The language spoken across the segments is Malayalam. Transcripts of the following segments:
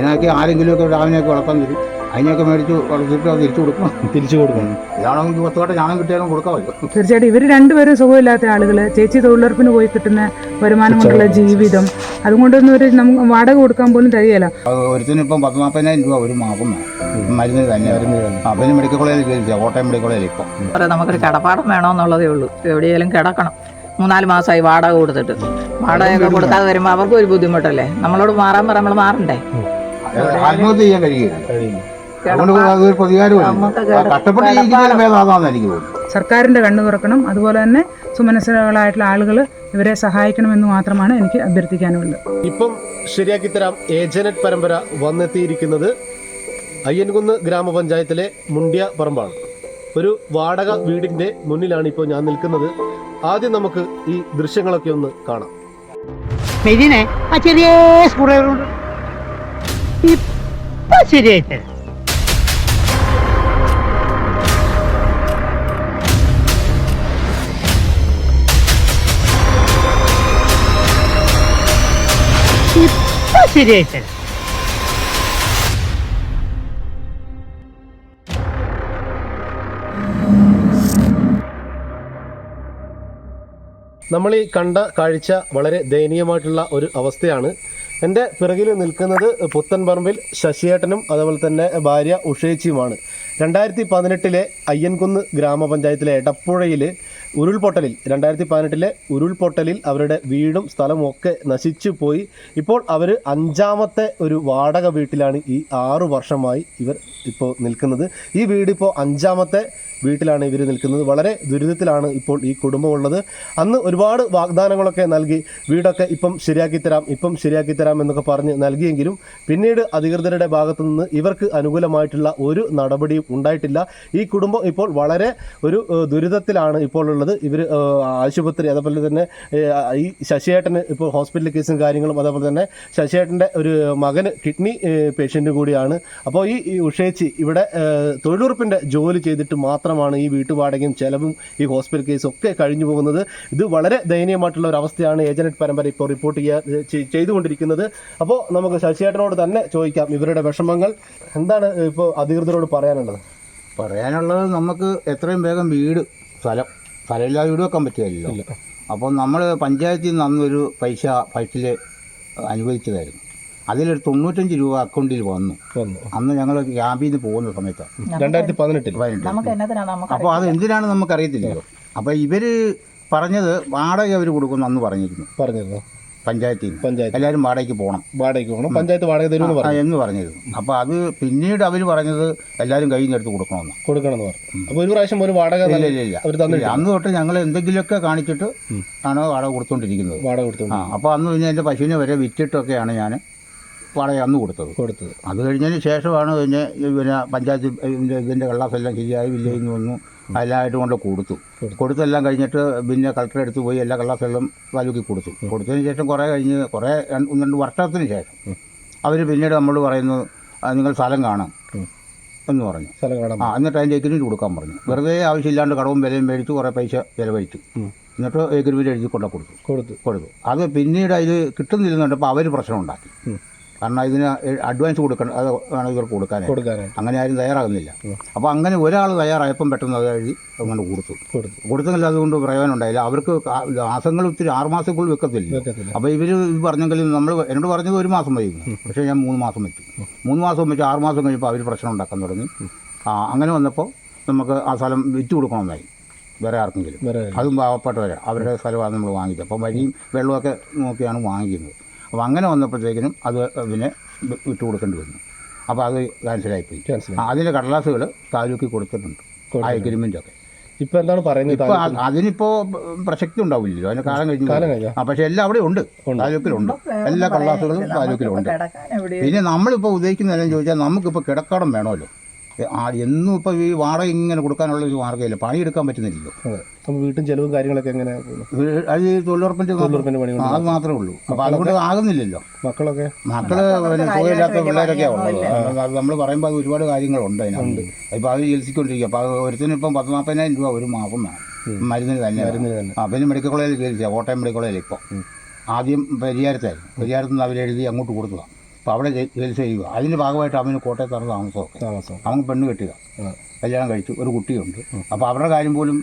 അതിനൊക്കെ ആരെങ്കിലുമൊക്കെ രാവിനെയൊക്കെ വളർത്താൻ തരും അതിനെയൊക്കെ മേടിച്ച് വളർത്തിട്ട് അത് തിരിച്ചു കൊടുക്കണം തിരിച്ചു കൊടുക്കണം ഇതാണെങ്കിൽ പത്ത് വട്ടം ഞാനും കിട്ടിയാലും കൊടുക്കാമല്ലോ. തീർച്ചയായിട്ടും ഇവർ രണ്ടുപേരും സുഖമില്ലാത്ത ആളുകൾ ചേച്ചി തൊഴിലുറപ്പിന് പോയി കിട്ടുന്ന വരുമാനം കൊണ്ടുള്ള ജീവിതം. അതുകൊണ്ടൊന്നും ഒരു നമുക്ക് വാടക കൊടുക്കാൻ പോലും കഴിയല ഒരുത്തിനിപ്പം ഒരുത്തിന് ഇപ്പം പത്ത് നാൽപ്പതിനായിരം രൂപ ഒരു മാസം മരുന്ന് തന്നെ. അവന് മെഡിക്കൽ കോളേജിൽ കയറിച്ച കോട്ടയം മെഡിക്കൽ കോളേജിൽ ഇപ്പം. നമുക്കൊരു കിടപ്പാടം വേണമെന്നുള്ളതേ ഉള്ളൂ. എവിടെയെങ്കിലും കിടക്കണം. മൂന്നാൽ മാസമായി വാടക കൊടുത്തിട്ട്. വാടകയൊക്കെ കൊടുക്കാതെ വരുമ്പോൾ അവർക്കും ഒരു ബുദ്ധിമുട്ടല്ലേ? നമ്മളോട് മാറാൻ പറയാൻ നമ്മൾ മാറണ്ടേ? ആത്മഹത്യ ചെയ്യാൻ കഴിയില്ല. കഴിയില്ല. അതുകൊണ്ട് അതൊരു പ്രതികാരമില്ല നമുക്ക് കഷ്ടപ്പെട്ട് ജീവിക്കുന്നതിന് ഭേദമാണെന്ന് എനിക്ക് തോന്നുന്നു. സർക്കാരിന്റെ കണ്ണു തുറക്കണം. അതുപോലെ തന്നെ സുമനസ്സുകളായിട്ടുള്ള ആളുകൾ ഇവരെ സഹായിക്കണമെന്ന് മാത്രമാണ് എനിക്ക് അഭ്യർത്ഥിക്കാനുള്ളത്. ഇപ്പം ശരിയാക്കി തരാം. ഏജനറ്റ് പരമ്പര വന്നെത്തിയിരിക്കുന്നത് അയ്യൻകുന്ന് ഗ്രാമപഞ്ചായത്തിലെ മുണ്ടിയ പറമ്പാണ്. ഒരു വാടക വീടിന്റെ മുന്നിലാണ് ഇപ്പോൾ ഞാൻ നിൽക്കുന്നത്. ആദ്യം നമുക്ക് ഈ ദൃശ്യങ്ങളൊക്കെ ഒന്ന് കാണാം. ആ ചെറിയ ഇപ്പൊ ശരിയായിട്ട്. ഇപ്പൊ ശരിയായിട്ട്. നമ്മൾ ഈ കണ്ട കാഴ്ച വളരെ ദയനീയമായിട്ടുള്ള ഒരു അവസ്ഥയാണ്. എന്റെ പിറകിൽ നിൽക്കുന്നത് പുത്തൻപറമ്പിൽ ശശിയേട്ടനും അതുപോലെ തന്നെ ഭാര്യ ഉഷേച്ചിയുമാണ്. രണ്ടായിരത്തി പതിനെട്ടിലെ അയ്യൻകുന്ന് ഗ്രാമപഞ്ചായത്തിലെ എടപ്പുഴയിൽ ഉരുൾപൊട്ടലിൽ രണ്ടായിരത്തി പതിനെട്ടിലെ ഉരുൾപൊട്ടലിൽ അവരുടെ വീടും സ്ഥലവും ഒക്കെ നശിച്ചു പോയി. ഇപ്പോൾ അവർ അഞ്ചാമത്തെ ഒരു വാടക വീട്ടിലാണ് ഈ ആറു വർഷമായി ഇവർ ഇപ്പോൾ നിൽക്കുന്നത്. ഈ വീട് ഇപ്പോൾ അഞ്ചാമത്തെ വീട്ടിലാണ് ഇവർ നിൽക്കുന്നത്. വളരെ ദുരിതത്തിലാണ് ഇപ്പോൾ ഈ കുടുംബമുള്ളത് അന്ന് ഒരുപാട് വാഗ്ദാനങ്ങളൊക്കെ നൽകി വീടൊക്കെ ഇപ്പം ശരിയാക്കി തരാം ഇപ്പം ശരിയാക്കി തരാം. എന്നൊക്കെ പറഞ്ഞ് നൽകിയെങ്കിലും പിന്നീട് അധികൃതരുടെ ഭാഗത്തു നിന്ന് ഇവർക്ക് അനുകൂലമായിട്ടുള്ള ഒരു നടപടിയും ഉണ്ടായിട്ടില്ല. ഈ കുടുംബം ഇപ്പോൾ വളരെ ഒരു ദുരിതത്തിലാണ് ഇപ്പോൾ ഉള്ളത് ഇവർ ആശുപത്രി അതേപോലെ തന്നെ ഈ ശശിയേട്ടന് ഇപ്പോൾ ഹോസ്പിറ്റൽ കേസും കാര്യങ്ങളും അതേപോലെ തന്നെ ശശിയേട്ടന്റെ ഒരു മകന് കിഡ്നി പേഷ്യന്റ് കൂടിയാണ്. അപ്പോൾ ഈ ഉഷേച്ചി ഇവിടെ തൊഴിലുറപ്പിന്റെ ജോലി ചെയ്തിട്ട് മാത്രമാണ് ഈ വീട്ടുപാടകയും ചെലവും ഈ ഹോസ്പിറ്റൽ കേസും ഒക്കെ കഴിഞ്ഞു പോകുന്നത്. ഇത് വളരെ ദയനീയമായിട്ടുള്ള ഒരു അവസ്ഥയാണ്. ഏജനറ്റ് പരമ്പര ഇപ്പോൾ റിപ്പോർട്ട് ചെയ്യാൻ ചെ- ചെയ്തുകൊണ്ടിരിക്കുന്നത് അപ്പോൾ നമുക്ക് ശശിയേട്ടനോട് തന്നെ ചോദിക്കാം ഇവരുടെ വിഷമങ്ങൾ. എന്താണ് ഇപ്പോൾ അധികൃതരോട് പറയാനുള്ളത്? പറയാനുള്ളത് നമുക്ക് എത്രയും വേഗം വീട് സ്ഥലം സ്ഥലമില്ലാതെ വീട് വെക്കാൻ പറ്റുമല്ലോ അപ്പോൾ നമ്മൾ പഞ്ചായത്തിൽ നിന്ന് അന്നൊരു പൈസ പൈസയിൽ അനുവദിച്ചതായിരുന്നു. അതിലൊരു തൊണ്ണൂറ്റഞ്ച് രൂപ അക്കൗണ്ടിൽ വന്നു. വന്നു. അന്ന് ഞങ്ങൾ ക്യാമ്പിൽ നിന്ന് പോകുന്ന സമയത്ത്. രണ്ടായിരത്തി പതിനെട്ടിൽ. അപ്പോൾ അത് എന്തിനാണ് നമുക്കറിയത്തില്ലല്ലോ? അപ്പോൾ ഇവർ പറഞ്ഞത് വാടക അവർ കൊടുക്കുന്നു അന്ന് പറഞ്ഞിരുന്നു. പറഞ്ഞിരുന്നു. പഞ്ചായത്തിൽ പഞ്ചായത്ത് എല്ലാവരും വാടകയ്ക്ക് പോകണം വാടകയ്ക്ക് പോകണം പഞ്ചായത്ത് വാടക തരുമെന്ന് പറഞ്ഞു. എന്ന് പറഞ്ഞിരുന്നു അപ്പോൾ അത് പിന്നീട് അവർ പറഞ്ഞത് എല്ലാവരും കയ്യിൽ നിന്ന് എടുത്ത് കൊടുക്കണമെന്ന്. കൊടുക്കണമെന്ന് പറഞ്ഞു. അപ്പോൾ ഒരു പ്രാവശ്യം ഒരു വാടക ഇല്ല ഇല്ല ഇല്ല. അവർ ഇല്ല, തന്നിട്ടില്ല അന്ന് തൊട്ട് ഞങ്ങൾ എന്തെങ്കിലുമൊക്കെ കാണിച്ചിട്ട്. ആണ് വാടക കൊടുത്തോണ്ടിരിക്കുന്നത്. വാടക കൊടുത്തു അപ്പോൾ അന്ന് പിന്നെ എന്റെ പശുവിനെ വരെ വിറ്റിട്ടൊക്കെയാണ് ഞാൻ വാടക അന്ന് കൊടുത്തത്. കൊടുത്തത്. അത് കഴിഞ്ഞതിന് ശേഷമാണ് പിന്നെ പിന്നെ പഞ്ചായത്ത് ഇതിന്റെ ഇതിന്റെ കള്ളാസെല്ലാം ശരിയായി വില്ലേജിൽ നിന്ന് വന്നു. എല്ലായിട്ട് കൊണ്ട് കൊടുത്തു. കൊടുത്തു. കൊടുത്തെല്ലാം കഴിഞ്ഞിട്ട് പിന്നെ കളക്ടറെ എടുത്ത് പോയി എല്ലാ കള്ളാസെല്ലാം താലൂക്കിൽ കൊടുത്തു. കൊടുത്തതിന് ശേഷം കുറേ കഴിഞ്ഞ് കുറേ രണ്ട് ഒന്ന് രണ്ട് വർഷത്തിന് ശേഷം അവർ പിന്നീട് നമ്മളോട് പറയുന്നു നിങ്ങൾ സ്ഥലം കാണാം. എന്ന് പറഞ്ഞു. സ്ഥലം കാണാം ആ എന്നിട്ട് അതിന്റെ എഗ്രിമെന്റ് കൊടുക്കാൻ പറഞ്ഞു. വെറുതെ ആവശ്യമില്ലാണ്ട് കടവും വിലയും മേടിച്ച് കുറേ പൈസ ചിലവഴിച്ചു. എന്നിട്ട് എഗ്രിമെന്റ് എഴുതി കൊണ്ട കൊടുത്തു. കൊടുത്തു. കൊടുത്തു. അത് പിന്നീട് അതിൽ കിട്ടുന്നില്ലെന്നുണ്ടപ്പോൾ അവർ പ്രശ്നം ഉണ്ടാക്കി. കാരണം ഇതിന് അഡ്വാൻസ് കൊടുക്കണം. അത് വേണം ഇവർക്ക് കൊടുക്കാൻ അങ്ങനെ ആരും തയ്യാറാകുന്നില്ല. അപ്പോൾ അങ്ങനെ ഒരാൾ തയ്യാറായപ്പം പെട്ടെന്ന് അത് എഴുതി അങ്ങനെ കൊടുത്തു. കൊടുത്തു. കൊടുത്തെങ്കിൽ അതുകൊണ്ട് പ്രയോജനം ഉണ്ടായില്ല. അവർക്ക് മാസങ്ങൾ ഒത്തിരി ആറ് മാസത്തിനുള്ളിൽ വെക്കത്തില്ല. അപ്പോൾ ഇവർ ഇത് പറഞ്ഞെങ്കിലും നമ്മൾ എന്നോട് പറഞ്ഞത് ഒരു മാസം മതി. പക്ഷേ ഞാൻ മൂന്ന് മാസം വെച്ചു. മൂന്ന് മാസം വെച്ച് ആറ് മാസം കഴിഞ്ഞപ്പോൾ അവർ പ്രശ്നം ഉണ്ടാക്കാൻ തുടങ്ങി. ആ അങ്ങനെ വന്നപ്പോൾ നമുക്ക് ആ സ്ഥലം വിറ്റ് കൊടുക്കണമെന്നായി. വേറെ ആർക്കെങ്കിലും. അതും പാവപ്പെട്ടവരെ. അവരുടെ സ്ഥലമാണ് നമ്മൾ വാങ്ങിച്ചത്. അപ്പം വഴിയും വെള്ളമൊക്കെ നോക്കിയാണ് വാങ്ങിക്കുന്നത്. അപ്പോൾ അങ്ങനെ വന്നപ്പോഴത്തേക്കിനും അത് പിന്നെ വിട്ടു കൊടുക്കേണ്ടി വന്നു. അപ്പോൾ അത് ക്യാൻസലായിപ്പോയി അതിന്റെ കടലാസുകൾ താലൂക്കിൽ കൊടുത്തിട്ടുണ്ട്. ആ എഗ്രിമെന്റൊക്കെ ഇപ്പൊ എന്താണ് പറയുന്നത് ഇപ്പോൾ അതിനിപ്പോൾ പ്രസക്തി ഉണ്ടാവില്ലല്ലോ. അതിന് കാലം കഴിഞ്ഞു കാലം കഴിഞ്ഞോ? ആ പക്ഷേ എല്ലാം അവിടെ ഉണ്ട്. താലൂക്കിലുണ്ട്. എല്ലാ കടലാസുകളും താലൂക്കിലുണ്ട്. പിന്നെ നമ്മളിപ്പോൾ ഉദ്ദേശിക്കുന്നതെന്ന് ചോദിച്ചാൽ നമുക്കിപ്പോൾ കിടക്കടം വേണമല്ലോ. എന്നും ഇപ്പോൾ ഈ വാടക ഇങ്ങനെ കൊടുക്കാനുള്ള ഒരു മാർഗമില്ല. പണിയെടുക്കാൻ പറ്റുന്നില്ലല്ലോ. അതെ. നമ്മൾ വീട്ടും ചിലവും കാര്യങ്ങളൊക്കെ എങ്ങനെ അത് തൊഴിലുറപ്പിന്റെ തൊഴിലുറപ്പിന്റെ പണി ആ, അത് മാത്രമേ ഉള്ളൂ. അപ്പോൾ അതുകൊണ്ട് ആകുന്നില്ലല്ലോ. മക്കളൊക്കെ? മക്കൾ തൊഴിലില്ലാത്ത പിള്ളേരൊക്കെ പിള്ളേരൊക്കെയാണ് ഉള്ളത്. നമ്മൾ പറയുമ്പോൾ അത് ഒരുപാട് കാര്യങ്ങളുണ്ട് അതിനകത്ത്. ഇപ്പോൾ അത് ചികിത്സിക്കൊണ്ടിരിക്കുക അപ്പോൾ അത് ഒരുത്തിന് ഇപ്പം പത്ത് നാൽപ്പതിനായിരം രൂപ ഒരു മാസം മരുന്നിന് തന്നെ മരുന്നിന് തന്നെ. ആ പിന്നെ മെഡിക്കൽ കോളേജിൽ ചികിത്സിക്കുക കോട്ടയം മെഡിക്കൽ കോളേജിൽ ഇപ്പോൾ ആദ്യം പരിഹാരത്തായിരുന്നു പരിഹാരത്തിൽ നിന്ന് അവരെഴുതി അങ്ങോട്ട് കൊടുത്തതാണ് അപ്പോൾ അവിടെ ജയിൽ ചികിത്സ ചെയ്യുക. അതിന്റെ ഭാഗമായിട്ട് അവന് കോട്ടയത്താണ് താമസമൊക്കെ. താമസം. അവൻ പെണ്ണ് കെട്ടുക കല്യാണം കഴിച്ചു. ഒരു കുട്ടിയുണ്ട്. അപ്പോൾ അവരുടെ കാര്യം പോലും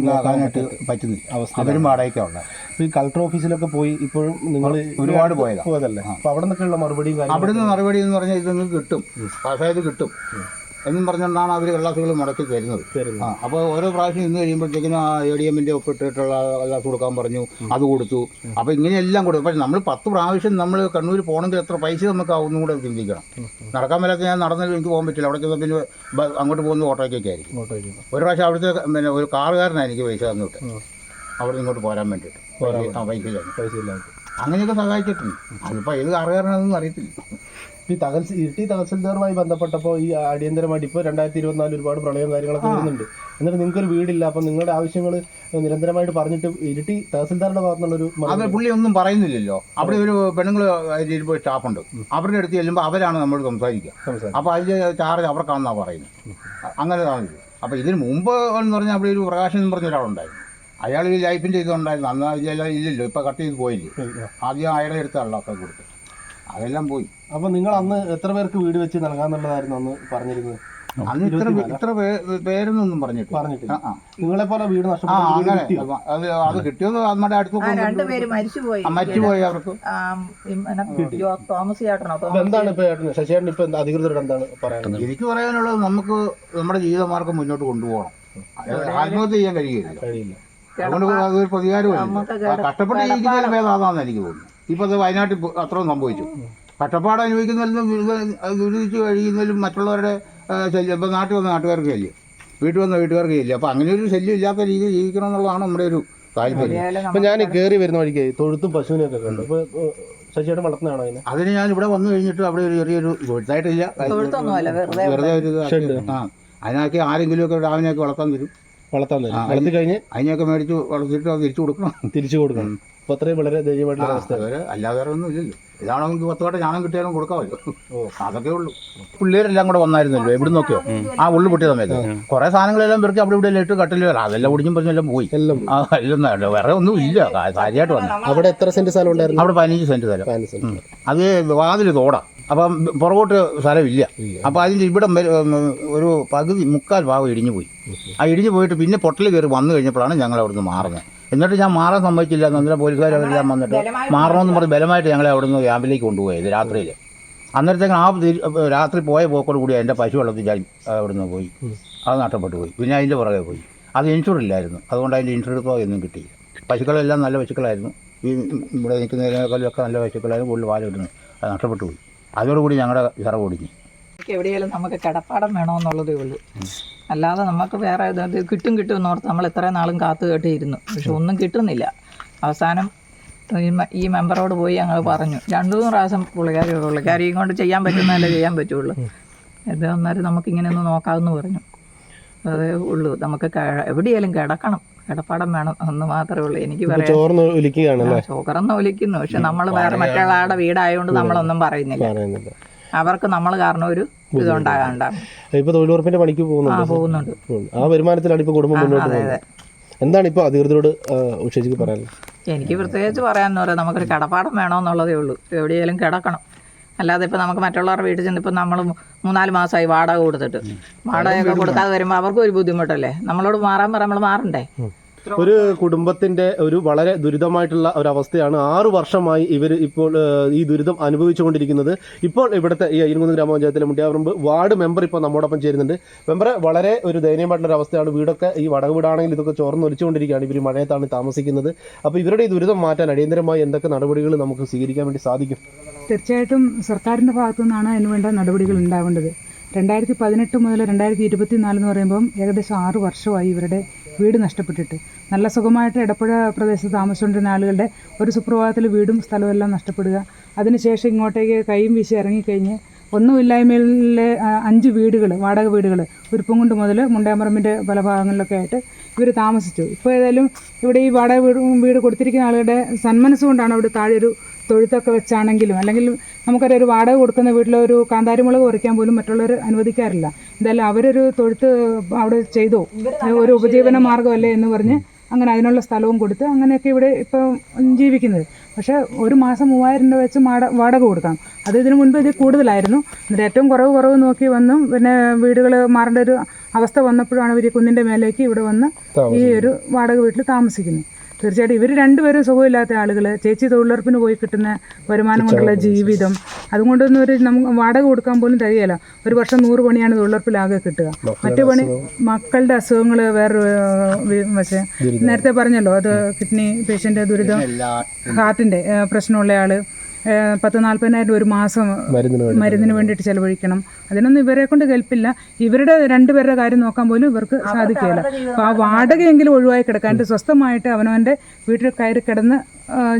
ഇതാകാനായിട്ട് പറ്റുന്നില്ല. അവസ്ഥ അവരും വാടകയ്ക്കാണ് ഈ കളക്ടർ ഓഫീസിലൊക്കെ പോയി ഇപ്പോഴും നിങ്ങൾ ഒരുപാട് പോയതാണ് പോയതല്ലേ? അപ്പോൾ അവിടെ നിന്നൊക്കെയുള്ള മറുപടിയും അവിടെ അവിടുന്ന് മറുപടി എന്ന് പറഞ്ഞാൽ ഇതൊന്നും കിട്ടും. അതായത് കിട്ടും. എന്നും പറഞ്ഞുകൊണ്ടാണ് അവർ കള്ളാസുകൾ മുടക്കി തരുന്നത്. ആ അപ്പോൾ ഓരോ പ്രാവശ്യം ഇന്ന് കഴിയുമ്പോഴത്തേക്കിനും ആ എ ഡി എമ്മിന്റെ ഒപ്പിട്ടിട്ടുള്ള കള്ളാസ് കൊടുക്കാൻ പറഞ്ഞു അത് കൊടുത്തു. അപ്പോൾ ഇങ്ങനെയെല്ലാം കൊടുത്തു. പക്ഷെ നമ്മൾ പത്ത് പ്രാവശ്യം നമ്മൾ കണ്ണൂർ പോകണമെങ്കിൽ എത്ര പൈസ നമുക്ക് ആവും കൂടെ ചിന്തിക്കണം. നടക്കാൻ മേലൊക്കെ ഞാൻ നടന്നാലും എനിക്ക് പോകാൻ പറ്റില്ല. അവിടെ ചെന്നാൽ പിന്നെ അങ്ങോട്ട് പോകുന്ന ഓട്ടോയ്ക്കൊക്കെ ആയിരിക്കും. ഒരു പ്രാവശ്യം അവിടുത്തെ പിന്നെ ഒരു കാറുകാരനാണ് എനിക്ക് പൈസ തന്നിട്ട്. അവിടെ ഇങ്ങോട്ട് പോരാൻ വേണ്ടിയിട്ട്. പൈസ അങ്ങനെയൊക്കെ സഹായിച്ചിട്ടുണ്ട്. അതിപ്പോൾ ഏത് കാറുകാരനാണെന്നൊന്നും അറിയത്തില്ല. ഈ തഹസിൽ ഇരിട്ടി തഹസിൽദാറുമായി ബന്ധപ്പെട്ടപ്പോൾ ഈ അടിയന്തരമായിട്ട് ഇപ്പോൾ രണ്ടായിരത്തി ഇരുപത്തിനാല് ഒരുപാട് പ്രളയവും കാര്യങ്ങളൊക്കെ വരുന്നുണ്ട്. എന്നിട്ട് നിങ്ങൾക്ക് ഒരു വീടില്ല. അപ്പം നിങ്ങളുടെ ആവശ്യങ്ങൾ നിരന്തരമായിട്ട് പറഞ്ഞിട്ട് ഇരിട്ടി തഹസിൽദാറുടെ ഭാഗത്തുനിന്നുള്ളൊരു അത് പുള്ളി ഒന്നും പറയുന്നില്ലല്ലോ. അവിടെ ഒരു പെണ്ണുങ്ങൾ ഇരിപ്പോൾ സ്റ്റാഫുണ്ട്. അവരുടെ അടുത്ത് ചെല്ലുമ്പോൾ അവരാണ് നമ്മൾ സംസാരിക്കുക. സംസാരം അപ്പോൾ അതിന്റെ ചാർജ് അവർക്കാണെന്നാണ് പറയുന്നത്. അങ്ങനെ താമസിച്ചു അപ്പോൾ ഇതിന് മുമ്പ് എന്ന് പറഞ്ഞാൽ അവിടെ ഒരു പ്രകാശൻ എന്ന് പറഞ്ഞ ഒരാളുണ്ടായിരുന്നു. അയാൾ ഈ ലൈഫിന്റെ ഇതുണ്ടായിരുന്നു. അന്ന് ഇല്ലല്ലോ. ഇപ്പോൾ കട്ട് ചെയ്ത് പോയില്ലേ. ആദ്യം അയാളെ എടുത്തല്ല ഒക്കെ കൊടുത്ത്. അതെല്ലാം പോയി. അപ്പൊ നിങ്ങൾ അന്ന് എത്ര പേർക്ക് വീട് വെച്ച് നൽകാന്നുള്ളതായിരുന്നു അന്ന് പറഞ്ഞിരുന്നത്? അന്ന് ഇത്ര ഇത്ര പേ- പേരൊന്നും പറഞ്ഞിട്ട് പറഞ്ഞിട്ടില്ല. ആ. നിങ്ങളെ പോലെ വീട് ആ നഷ്ടപ്പെട്ട വീട് അങ്ങനെ കിട്ടിയോ? അത് അത് കിട്ടിയത് നമ്മുടെ ആ അടുത്ത് രണ്ടുപേര് മരിച്ചുപോയി. മറ്റുപോയി അവർക്ക്? ആ, ജോ- തോമസ് ചേട്ടനോ അപ്പൊ തോമസ് എന്താണ് ഇപ്പൊ ഏട്ടന്? ശശിയേട്ടൻ ഇപ്പൊ എന്താ അധികൃതരോട് എന്താണ് പറയുന്നത് എനിക്ക് പറയാനുള്ളത് നമുക്ക് നമ്മുടെ ജീവിതമാർഗം മുന്നോട്ട് കൊണ്ടുപോകണം. അത് ആത്മഹത്യ ചെയ്യാൻ കഴിയില്ല. കഴിയില്ല. അതുകൊണ്ട് അതൊരു പ്രതികാരമില്ല നമുക്ക് കഷ്ടപ്പെട്ട് ജീവിക്കുന്നതിന് ഭേദമാണെന്ന് എനിക്ക് തോന്നുന്നു. ഇപ്പോൾ അത് വയനാട്ടിൽ അത്രയും സംഭവിച്ചു. കഷ്ടപ്പാട് അനുഭവിക്കുന്നതിലും ദുരിത- ദുരിതിച്ച് കഴിയുന്നതിലും മറ്റുള്ളവരുടെ ശല്യം. ഇപ്പോൾ നാട്ടിൽ വന്ന നാട്ടുകാർക്ക് ശല്യം. വീട്ടിൽ വന്ന വീട്ടുകാർക്ക് ശല്യം. അപ്പോൾ അങ്ങനെ ഒരു ശല്യം ഇല്ലാത്ത രീതിയിൽ ജീവിക്കണം എന്നുള്ളതാണ് നമ്മുടെ ഒരു താല്പര്യം. അപ്പം ഞാൻ കയറി വരുന്ന വഴിക്ക് തൊഴുത്തും പശുവിനെയൊക്കെ കണ്ടു. ശശിയുടെ ഏഹ്, ശശിയേട്ടൻ വളർത്തുന്നതാണോ അതിനെ? അതിന് ഞാൻ ഇവിടെ വന്നു കഴിഞ്ഞിട്ട് അവിടെ ഒരു ചെറിയൊരു തൊഴുത്തായിട്ടില്ല. വെറുതെ ഒരു. ആ അതിനൊക്കെ ആരെങ്കിലുമൊക്കെ ഡാമിനെയൊക്കെ വളർത്താൻ തരും വളർത്താൻ തരും. വളർത്തി കഴിഞ്ഞ് അതിനെയൊക്കെ മേടിച്ച് വളർത്തിയിട്ട് അത് തിരിച്ചു കൊടുക്കണം. തിരിച്ചു കൊടുക്കണം. അപ്പൊ അത്രയും വളരെ ധൈര്യമായിട്ടുള്ള അവസ്ഥ അല്ലാതെ വേറെ ഒന്നും ഇല്ലല്ലോ. ഇതാണ് നമുക്ക് പത്ത് വട്ടം ഞാനും കിട്ടിയാലും കൊടുക്കാമല്ലോ. ഓ. അതൊക്കെ ഉള്ളൂ. പിള്ളേരെല്ലാം കൂടെ വന്നായിരുന്നല്ലോ എവിടെ നോക്കിയോ? ആ ഉള്ളു പൊട്ടിയ സമയത്ത് കുറെ സാധനങ്ങളെല്ലാം പെറുക്കി അവിടെ ഇവിടെ ഇട്ട് കട്ടിൽ അതെല്ലാം ഒടിഞ്ഞും പറഞ്ഞെല്ലാം പോയി. എല്ലാം ആ എല്ലാം വേറെ ഒന്നും ഇല്ല. കാര്യമായിട്ട് വന്നു. അവിടെ എത്ര സെന്റ് സ്ഥലം ഉണ്ടായിരുന്നു? അവിടെ പതിനഞ്ച് സെന്റ് സ്ഥലം. അത് വാതിൽ തോടാ. അപ്പം പുറകോട്ട് സ്ഥലമില്ല. അപ്പോൾ അതിന്റെ ഇവിടെ ഒരു പകുതി മുക്കാൽ ഭാഗം ഇടിഞ്ഞു പോയി. ആ ഇടിഞ്ഞു പോയിട്ട് പിന്നെ പൊട്ടൽ കയറി വന്നു കഴിഞ്ഞപ്പോഴാണ് ഞങ്ങൾ അവിടുന്ന് മാറുന്നത്. എന്നിട്ട് ഞാൻ മാറാൻ സമ്മതിച്ചില്ല. അന്നേരം പോലീസുകാരെല്ലാം വന്നിട്ട് മാറണമെന്ന് പറഞ്ഞ് ബലമായിട്ട് ഞങ്ങളെ അവിടുന്ന് ക്യാമ്പിലേക്ക് കൊണ്ടുപോയത് രാത്രിയിൽ അന്നേരത്തേക്ക് ആ തിരി- രാത്രി പോയ പോക്കോട് കൂടി എന്റെ പശു വെള്ളത്തിൽ ഞാൻ അവിടുന്ന് പോയി. അത് നഷ്ടപ്പെട്ടു പോയി. പിന്നെ അതിന്റെ പുറകെ പോയി. അത് ഇൻഷുർ ഇല്ലായിരുന്നു. അതുകൊണ്ട് അതിന്റെ ഇൻഷുർ തുക ഒന്നും കിട്ടിയില്ല. പശുക്കളെല്ലാം നല്ല പശുക്കളായിരുന്നു. ഈ ഇവിടെ നിൽക്കുന്നതിനേക്കാളൊക്കെ നല്ല പശുക്കളായിരുന്നു. കൂടുതൽ പാൽ കിട്ടുന്നത്. അത് നഷ്ടപ്പെട്ടു പോയി. അതോടുകൂടി ഞങ്ങളുടെ വിറവ് ഒടിഞ്ഞു നമുക്ക് എവിടെയെങ്കിലും നമുക്ക് കിടപ്പാടം വേണമെന്നുള്ളതേ ഉള്ളൂ. അല്ലാതെ നമുക്ക് വേറെ ഇത് കിട്ടും കിട്ടും എന്നോർത്ത് നമ്മൾ എത്ര നാളും കാത്തു കേട്ടിരുന്നു. പക്ഷെ ഒന്നും കിട്ടുന്നില്ല. അവസാനം ഈ മെമ്പറോട് പോയി ഞങ്ങൾ പറഞ്ഞു രണ്ടു മൂന്ന് പ്രാവശ്യം പുള്ളിക്കാരി പുള്ളിക്കാരിയും കൊണ്ട് ചെയ്യാൻ പറ്റുന്നതല്ലേ ചെയ്യാൻ പറ്റുള്ളൂ. ഇത് അന്നേരം നമുക്ക് ഇങ്ങനെ ഒന്ന് നോക്കാമെന്ന് പറഞ്ഞു. അതേ ഉള്ളൂ. നമുക്ക് എവിടെയാലും കിടക്കണം. കിടപ്പാടം വേണം എന്ന് മാത്രമേ ഉള്ളൂ. എനിക്ക് പറയാം ചോർന്ന് ചോക്കറന്ന് ഒലിക്കുന്നു. പക്ഷെ നമ്മൾ വേറെ മറ്റുള്ളവരുടെ വീടായതുകൊണ്ട് നമ്മളൊന്നും പറയുന്നില്ല. അവർക്ക് നമ്മൾ കാരണം ഒരു ഇതുണ്ടാകാണ്ടാണ് ഇപ്പൊ തൊഴിലുറപ്പിന്റെ പണിക്ക് പോകുന്നുണ്ട്. ആ വരുമാനത്തിലാണ് ഇപ്പൊ കുടുംബം മുന്നോട്ട് പോകുന്നത്. എന്താണ് ഇപ്പൊ അധികൃതരോട് പറയാനുള്ളത്? എനിക്ക് പ്രത്യേകിച്ച് പറയാമെന്ന് പറയാം നമുക്കൊരു കിടപ്പാടം വേണമെന്നുള്ളതേ ഉള്ളൂ. എവിടെയെങ്കിലും കിടക്കണം. അല്ലാതെ ഇപ്പം നമുക്ക് മറ്റുള്ളവരുടെ വീട്ടിൽ ചെന്ന് ഇപ്പം നമ്മൾ മൂന്നാൽ മാസമായി വാടക കൊടുത്തിട്ട്. വാടകയൊക്കെ കൊടുക്കാതെ വരുമ്പോൾ അവർക്കും ഒരു ബുദ്ധിമുട്ടല്ലേ? നമ്മളോട് മാറാൻ പറയാൻ നമ്മൾ മാറണ്ടേ? ഒരു കുടുംബത്തിന്റെ ഒരു വളരെ ദുരിതമായിട്ടുള്ള ഒരു അവസ്ഥയാണ് ആറ് വർഷമായി ഇവർ ഇപ്പോൾ ഈ ദുരിതം അനുഭവിച്ചുകൊണ്ടിരിക്കുന്നത്. ഇപ്പോൾ ഇവിടുത്തെ ഈ അയ്യൻകുന്ന് ഗ്രാമപഞ്ചായത്തിലെ മുണ്ടിയാപറമ്പ് വാർഡ് മെമ്പർ ഇപ്പോൾ നമ്മോടൊപ്പം ചേരുന്നുണ്ട്. മെമ്പറെ വളരെ ഒരു ദയനീയമായിട്ടുള്ള ഒരു അവസ്ഥയാണ് വീടൊക്കെ ഈ വടക വീടാണെങ്കിൽ ഇതൊക്കെ ചോർന്ന് ഒലിച്ചുകൊണ്ടിരിക്കുകയാണ്. ഇവർ മഴയത്താണ് താമസിക്കുന്നത്. അപ്പോൾ ഇവരുടെ ഈ ദുരിതം മാറ്റാൻ അടിയന്തരമായി എന്തൊക്കെ നടപടികൾ നമുക്ക് സ്വീകരിക്കാൻ വേണ്ടി സാധിക്കും? തീർച്ചയായിട്ടും സർക്കാരിന്റെ ഭാഗത്തു നിന്നാണ് അതിനുവേണ്ട നടപടികൾ ഉണ്ടാവേണ്ടത്. രണ്ടായിരത്തി പതിനെട്ട് മുതൽ രണ്ടായിരത്തി ഇരുപത്തി നാല് എന്ന് പറയുമ്പം ഏകദേശം ആറ് വർഷമായി ഇവരുടെ വീട് നഷ്ടപ്പെട്ടിട്ട്. നല്ല സുഖമായിട്ട് ഇടപ്പുഴ പ്രദേശത്ത് താമസിച്ചുകൊണ്ടിരുന്ന ആളുകളുടെ ഒരു സുപ്രഭാതത്തിൽ വീടും സ്ഥലവും എല്ലാം നഷ്ടപ്പെടുക. അതിനുശേഷം ഇങ്ങോട്ടേക്ക് കൈയും വീശി ഇറങ്ങിക്കഴിഞ്ഞ് ഒന്നുമില്ലായ്മയിലെ അഞ്ച് വീടുകൾ വാടക വീടുകൾ ഉരുപ്പുംകുണ്ട് മുതൽ മുണ്ടയാമ്പറമ്പിന്റെ പല ഭാഗങ്ങളിലൊക്കെ ആയിട്ട് ഇവർ താമസിച്ചു. ഇപ്പോൾ ഏതായാലും ഇവിടെ ഈ വാടക വീട് വീട് കൊടുത്തിരിക്കുന്ന ആളുകളുടെ സന്മനസ്സുകൊണ്ടാണ് അവിടെ താഴെ ഒരു തൊഴുത്തൊക്കെ വെച്ചാണെങ്കിലും അല്ലെങ്കിൽ നമുക്കറിയാം ഒരു വാടക കൊടുക്കുന്ന വീട്ടിലൊരു കാന്താരിമുളക് പറിക്കാൻ പോലും മറ്റുള്ളവർ അനുവദിക്കാറില്ല. എന്തായാലും അവരൊരു തൊഴുത്ത് അവിടെ ചെയ്തോ? ഒരു ഉപജീവന മാർഗമല്ലേ എന്ന് പറഞ്ഞ് അങ്ങനെ അതിനുള്ള സ്ഥലവും കൊടുത്ത് അങ്ങനെയൊക്കെ ഇവിടെ ഇപ്പം ജീവിക്കുന്നത്. പക്ഷേ ഒരു മാസം മൂവായിരം രൂപ വെച്ച് മാട വാടക കൊടുക്കാം. അത് ഇതിനു മുൻപ് ഇത് കൂടുതലായിരുന്നു. എന്നിട്ട് ഏറ്റവും കുറവ് കുറവ് നോക്കി വന്നു. പിന്നെ വീടുകൾ മാറേണ്ട ഒരു അവസ്ഥ വന്നപ്പോഴാണ് ഇവർ കുന്നിന്റെ മേലേക്ക് ഇവിടെ വന്ന് ഈ ഒരു വാടക വീട്ടിൽ താമസിക്കുന്നത്. തീർച്ചയായിട്ടും ഇവർ രണ്ടുപേരും സുഖമില്ലാത്ത ആളുകൾ ചേച്ചി തൊഴിലുറപ്പിന് പോയി കിട്ടുന്ന വരുമാനം കൊണ്ടുള്ള ജീവിതം. അതുകൊണ്ടൊന്നും ഒരു നമുക്ക് വാടക കൊടുക്കാൻ പോലും തികയല്ല. ഒരു വർഷം നൂറ് പണിയാണ് തൊഴിലുറപ്പിലാകെ കിട്ടുക. മറ്റു പണി മക്കളുടെ അസുഖങ്ങൾ വേറൊരു പക്ഷേ നേരത്തെ പറഞ്ഞല്ലോ അത് കിഡ്നി പേഷ്യന്റ് ദുരിതം ഹാർട്ടിന്റെ പ്രശ്നമുള്ള ആൾ പത്ത് നാൽപ്പതിനായിരം ഒരു മാസം മരുന്നിന് വേണ്ടിയിട്ട് ചെലവഴിക്കണം. അതിനൊന്നും ഇവരെ കൊണ്ട് കെൽപ്പില്ല. ഇവരുടെ രണ്ടുപേരുടെ കാര്യം നോക്കാൻ പോലും ഇവർക്ക് സാധിക്കില്ല അപ്പോൾ ആ വാടകയെങ്കിലും ഒഴിവായി കിടക്കാണ്ട് സ്വസ്ഥമായിട്ട് അവനവന്റെ വീട്ടിൽ കയറി കിടന്ന്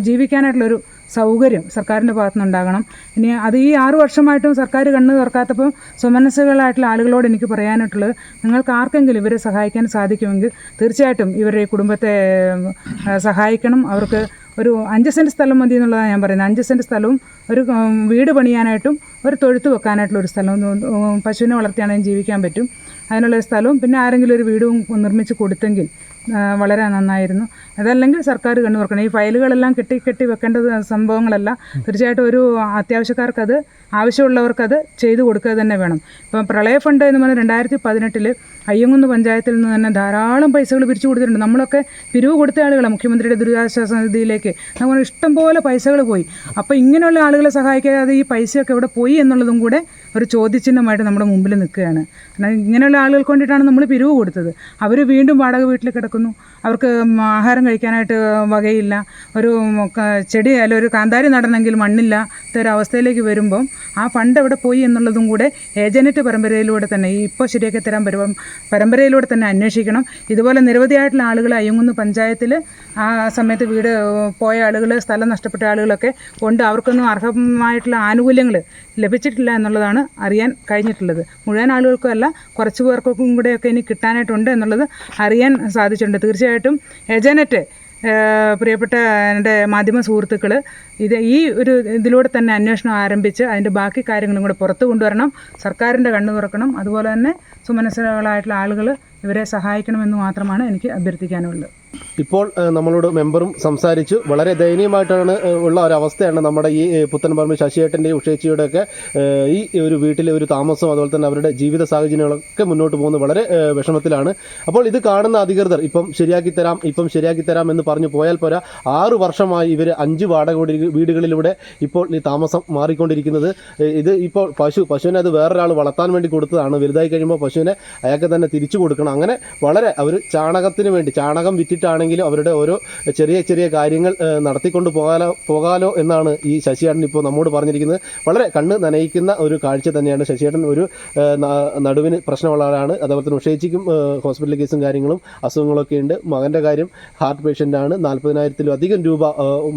ജീവിക്കാനായിട്ടുള്ളൊരു സൗകര്യം സർക്കാരിന്റെ ഭാഗത്തുനിന്നുണ്ടാകണം. ഇനി അത് ഈ ആറു വർഷമായിട്ടും സർക്കാർ കണ്ണു തുറക്കാത്തപ്പോൾ സ്വമനസ്സുകളായിട്ടുള്ള ആളുകളോട് എനിക്ക് പറയാനായിട്ടുള്ളത് നിങ്ങൾക്ക് ആർക്കെങ്കിലും ഇവരെ സഹായിക്കാൻ സാധിക്കുമെങ്കിൽ തീർച്ചയായിട്ടും ഇവരുടെ കുടുംബത്തെ സഹായിക്കണം. അവർക്ക് ഒരു അഞ്ച് സെന്റ് സ്ഥലം മതി എന്നുള്ളതാണ് ഞാൻ പറയുന്നത്. അഞ്ച് സെന്റ് സ്ഥലവും ഒരു വീട് പണിയാനായിട്ടും ഒരു തൊഴുത്ത് വെക്കാനായിട്ടുള്ള ഒരു സ്ഥലവും പശുവിനെ വളർത്തിയാണെങ്കിൽ ജീവിക്കാൻ പറ്റും. അതിനുള്ളൊരു സ്ഥലവും പിന്നെ ആരെങ്കിലും ഒരു വീടും നിർമ്മിച്ച് കൊടുത്തെങ്കിൽ വളരെ നന്നായിരുന്നു. അതല്ലെങ്കിൽ സർക്കാർ കണ്ണു തുറക്കണം. ഈ ഫയലുകളെല്ലാം കെട്ടി കെട്ടി വെക്കേണ്ട സംഭവങ്ങളല്ല. തീർച്ചയായിട്ടും ഒരു അത്യാവശ്യക്കാർക്കത് ആവശ്യമുള്ളവർക്കത് ചെയ്തു കൊടുക്കുക തന്നെ വേണം. ഇപ്പം പ്രളയ ഫണ്ട് എന്ന് പറഞ്ഞാൽ രണ്ടായിരത്തി പതിനെട്ടിൽ അയ്യങ്കുന്ന് പഞ്ചായത്തിൽ നിന്ന് തന്നെ ധാരാളം പൈസകൾ പിരിച്ചു കൊടുത്തിട്ടുണ്ട്. നമ്മളൊക്കെ പിരിവ് കൊടുത്ത ആളുകളാണ് മുഖ്യമന്ത്രിയുടെ ദുരിതാശ്വാസ നിധിയിലേക്ക്. അങ്ങനെ ഇഷ്ടംപോലെ പൈസകൾ പോയി. അപ്പോൾ ഇങ്ങനെയുള്ള ആളുകളെ സഹായിക്കാതെ ഈ പൈസയൊക്കെ എവിടെ പോയി എന്നുള്ളതും കൂടെ ഒരു ചോദ്യചിഹ്നമായിട്ട് നമ്മുടെ മുമ്പിൽ നിൽക്കുകയാണ്. കാരണം ഇങ്ങനെയുള്ള ആളുകൾക്ക് വേണ്ടിയിട്ടാണ് നമ്മൾ പിരിവ് കൊടുത്തത്. അവർ വീണ്ടും വാടക വീട്ടിൽ കിടക്കുന്നു. അവർക്ക് ആഹാരം കഴിക്കാനായിട്ട് വകയില്ല. ഒരു ചെടി അല്ല ഒരു കാന്താരി നടണമെങ്കിൽ മണ്ണില്ല. ഒരവസ്ഥയിലേക്ക് വരുമ്പം ആ ഫണ്ട് എവിടെ പോയി എന്നുള്ളതും കൂടെ ഏജനറ്റ് പരമ്പരയിലൂടെ തന്നെ ഈ ഇപ്പോൾ ശരിയാക്കി തരാൻ പരുവം പരമ്പരയിലൂടെ തന്നെ അന്വേഷിക്കണം. ഇതുപോലെ നിരവധിയായിട്ടുള്ള ആളുകൾ അയ്യങ്കുന്ന് പഞ്ചായത്തിൽ ആ സമയത്ത് വീട് പോയ ആളുകൾ സ്ഥലം നഷ്ടപ്പെട്ട ആളുകളൊക്കെ കൊണ്ട് അവർക്കൊന്നും അർഹമായിട്ടുള്ള ആനുകൂല്യങ്ങൾ ലഭിച്ചിട്ടില്ല എന്നുള്ളതാണ് അറിയാൻ കഴിഞ്ഞിട്ടുള്ളത്. മുഴുവൻ ആളുകൾക്കും അല്ല കുറച്ച് പേർക്കും കൂടെയൊക്കെ ഇനി കിട്ടാനായിട്ടുണ്ട് എന്നുള്ളത് അറിയാൻ സാധിച്ചിട്ടുണ്ട്. തീർച്ചയായിട്ടും എജനറ്റ് പ്രിയപ്പെട്ട എന്റെ മാധ്യമ സുഹൃത്തുക്കൾ ഇത് ഈ ഒരു ഇതിലൂടെ തന്നെ അന്വേഷണം ആരംഭിച്ച് അതിന്റെ ബാക്കി കാര്യങ്ങളും കൂടെ പുറത്തു കൊണ്ടുവരണം സർക്കാരിന്റെ കണ്ണു തുറക്കണം അതുപോലെ തന്നെ സുമനസ്സുകളായിട്ടുള്ള ആളുകൾ ഇവരെ സഹായിക്കണമെന്ന് മാത്രമാണ് എനിക്ക് അഭ്യർത്ഥിക്കാനുള്ളത്. ഇപ്പോൾ നമ്മളോട് മെമ്പറും സംസാരിച്ചു. വളരെ ദയനീയമായിട്ടാണ് ഉള്ള ഒരവസ്ഥയാണ് നമ്മുടെ ഈ പുത്തൻപറമ്പ് ശശിയേട്ടന്റെയും ഉഷേച്ചിയുടെ ഒക്കെ ഈ ഒരു വീട്ടിലെ ഒരു താമസം അതുപോലെ തന്നെ അവരുടെ ജീവിത സാഹചര്യങ്ങളൊക്കെ മുന്നോട്ട് പോകുന്നത് വളരെ വിഷമത്തിലാണ്. അപ്പോൾ ഇത് കാണുന്ന അധികൃതർ ഇപ്പം ശരിയാക്കി തരാം ഇപ്പം ശരിയാക്കി തരാം എന്ന് പറഞ്ഞു പോയാൽ പോരാ ആറു വർഷമായി ഇവർ അഞ്ച് വാടക വീടുകളിലൂടെ ഇപ്പോൾ ഈ താമസം മാറിക്കൊണ്ടിരിക്കുന്നത്. ഇത് ഇപ്പോൾ പശു പശുവിനെ അത് വേറൊരാൾ വളർത്താൻ വേണ്ടി കൊടുത്തതാണ്. വലുതായി കഴിയുമ്പോൾ പശുവിനെ അയാൾക്ക് തന്നെ തിരിച്ചു കൊടുക്കണം. അങ്ങനെ വളരെ അവർ ചാണകത്തിന് വേണ്ടി ചാണകം വിറ്റിട്ടാണെങ്കിലും അവരുടെ ഓരോ ചെറിയ ചെറിയ കാര്യങ്ങൾ നടത്തിക്കൊണ്ട് പോകാലോ പോകാലോ എന്നാണ് ഈ ശശിയേട്ടൻ ഇപ്പോൾ നമ്മോട് പറഞ്ഞിരിക്കുന്നത്. വളരെ കണ്ണ് നനയിക്കുന്ന ഒരു കാഴ്ച തന്നെയാണ് ശശിയേട്ടൻ. ഒരു നടുവിന് പ്രശ്നമുള്ള ആളാണ്. അതേപോലെ തന്നെ ഉഷേച്ചിക്കും ഹോസ്പിറ്റൽ കേസും കാര്യങ്ങളും അസുഖങ്ങളൊക്കെ ഉണ്ട്. മകന്റെ കാര്യം ഹാർട്ട് പേഷ്യന്റാണ് നാൽപ്പതിനായിരത്തിലും അധികം രൂപ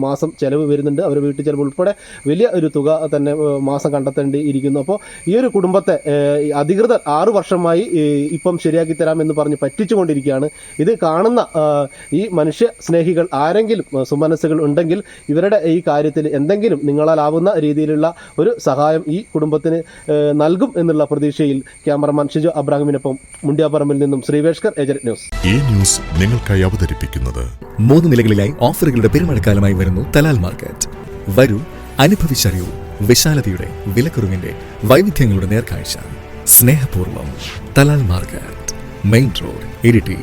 മാസം ചിലവ് വരുന്നുണ്ട്. അവർ വീട്ടിൽ ചിലവ് ഉൾപ്പെടെ വലിയ ഒരു തുക തന്നെ മാസം കണ്ടെത്തേണ്ടി ഇരിക്കുന്നു. അപ്പോൾ ഈ ഒരു കുടുംബത്തെ അധികൃതർ ആറു വർഷമായി ഇപ്പം ശരിയാക്കി തരാമെന്ന് പറഞ്ഞ് പറ്റിച്ചുകൊണ്ടിരിക്കുകയാണ്. ഇത് കാണുന്ന ഈ മനുഷ്യ സ്നേഹികൾ ആരെങ്കിലും സുമനസ്സുകൾ ഉണ്ടെങ്കിൽ ഇവരുടെ ഈ കാര്യത്തിൽ എന്തെങ്കിലും നിങ്ങളാലാവുന്ന രീതിയിലുള്ള ഒരു സഹായം ഈ കുടുംബത്തിന് നൽകും എന്നുള്ള പ്രതീക്ഷയിൽ ക്യാമറമാൻ ഷിജു അബ്രാഹിമിനൊപ്പം മുണ്ടിയാപ്പറമ്പിൽ നിന്നും ശ്രീവേഷ്കർ ഏജന്റ് ന്യൂസ്. ഈ ന്യൂസ് നിങ്ങൾക്കായി അവതരിപ്പിക്കുന്നത് മൂന്ന് നിലകളിലായി ഓഫറുകളുടെ പെരുമഴക്കാലമായി വരുന്നു തലാൽ മാർക്കറ്റ്. വരൂ അനുഭവിച്ചറിയൂ വിശാലതയുടെ വിലക്കുറവിന്റെ വൈവിധ്യങ്ങളുടെ നേർക്കാഴ്ച. സ്നേഹപൂർവം Thalal market. Main road Iritty.